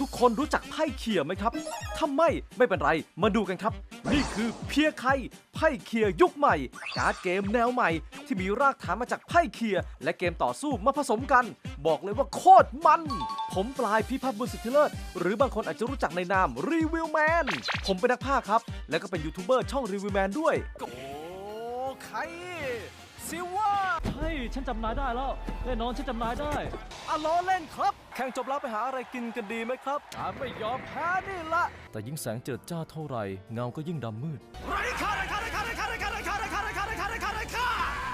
ทุกคนรู้จักไพ่เขี่ยไหมครับถ้าไม่ไม่เป็นไร มาดูกันครับ นี่คือเพียไคไพ่เขี่ยยุคใหม่ การ์ดเกมแนวใหม่ ที่มีรากฐานมาจากไพ่เขี่ยและเกมต่อสู้มาผสมกัน บอกเลยว่าโคตรมัน ผมปลายพิพัฒน์บุญสิทธิเลิศหรือบางคนอาจจะรู้จักในนามรีวิวแมนผมเป็นนักพากย์ครับ และก็เป็นยูทูบเบอร์ช่องรีวิวแมนด้วยโอ้ใครซิว่า ฉันจำนายได้แล้วแน่นอนฉันจำนายได้อะล้อเล่นครับ แข่งจบแล้วไปหาอะไรกินกันดีไหมครับการไม่ยอมแพ้นี่ละแต่ยิ่งแสงเจิดจ้าเท่าไหร่เงาก็ยิ่งดำมืด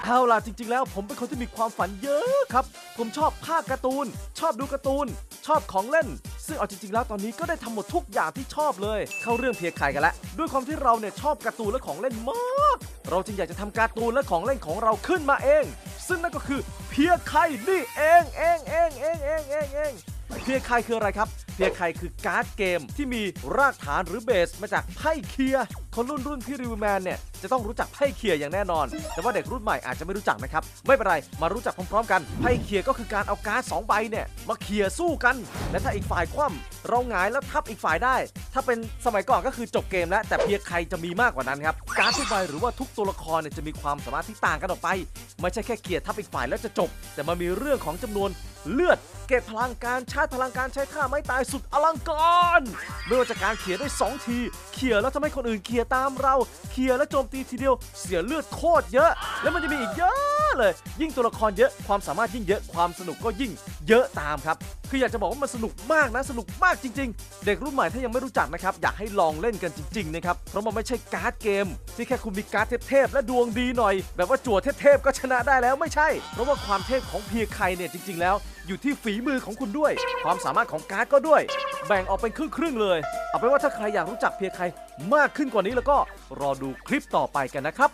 เอาล่ะจริง ๆ แล้วผมเป็นคนที่มีความฝันเยอะครับ ผมชอบภาคการ์ตูน ชอบดูการ์ตูน ชอบของเล่น ซึ่งเอาจริงๆแล้วตอนนี้ก็ได้ทำหมดทุกอย่างที่ชอบเลย เข้าเรื่องเพียไข่กันละด้วยความที่เราเนี่ยชอบการ์ตูนและของเล่นมาก เราจึงอยากจะทำการ์ตูนและของเล่นของเราขึ้นมาเอง ซึ่งนั่นก็คือเพียไข่นี่เองเองเองเองเองเองเองเพียไข่คืออะไรครับ เพียไข่คือการ์ดเกมที่มีรากฐานหรือเบสมาจากไพ่เคียร์คนรุ่นรุ่นพี่รีวิวแมนเนี่ยจะต้องรู้จักไพ่เคียร์อย่างแน่นอน แต่ว่าเด็กรุ่นใหม่อาจจะไม่รู้จักนะครับ ไม่เป็นไร มารู้จักพร้อมๆกัน ไพ่เคียร์ก็คือการเอาการ์ดสองใบเนี่ยมาเคียร์สู้กัน และถ้าอีกฝ่ายคว่ำเราหงายแล้วทับอีกฝ่ายได้ ถ้าเป็นสมัยก่อนก็คือจบเกมแล้ว แต่เพียใครจะมีมากกว่านั้นครับ การ์ดทุกใบหรือว่าทุกตัวละครเนี่ยจะมีความสามารถที่ต่างกันออกไป ไม่ใช่แค่เคียร์ทับอีกฝ่ายแล้วจะจบ แต่มันมีเรื่องของจำนวน เลือด เก็บพลังการชาร์จพลังการใช้ท่าไม้ตายสุดอลังการไม่ว่าจะการเขี่ยได้ 2 ที เขี่ยแล้วทำให้คนอื่นเขี่ยตามเรา เขี่ยแล้วโจมตีทีเดียวเสียเลือดโคตรเยอะ แล้วมันจะมีอีกเยอะเลย ยิ่งตัวละครเยอะความสามารถยิ่งเยอะความสนุกก็ยิ่งเยอะตามครับคืออยากจะบอกว่ามันสนุกมากนะสนุกมากจริง ๆ เด็กรุ่นใหม่ถ้ายังไม่รู้จักนะครับอยากให้ลองเล่นกันจริงๆนะครับเพราะมันไม่ใช่การ์ดเกม ที่แค่คุณมีการ์ดเทพๆและดวงดีหน่อย แบบว่าจั่วเทพๆก็ชนะได้แล้วไม่ใช่ เพราะว่าความเทพของเพียไคเนี่ยจริง ๆ แล้ว อยู่ที่ฝีมือของคุณด้วย ความสามารถของการ์ดก็ด้วย แบ่งออกเป็นครึ่งๆเลย เอาเป็นว่าถ้าใครอยากรู้จักเพียใครมากขึ้นกว่านี้แล้วก็รอดูคลิปต่อไปกันนะครับ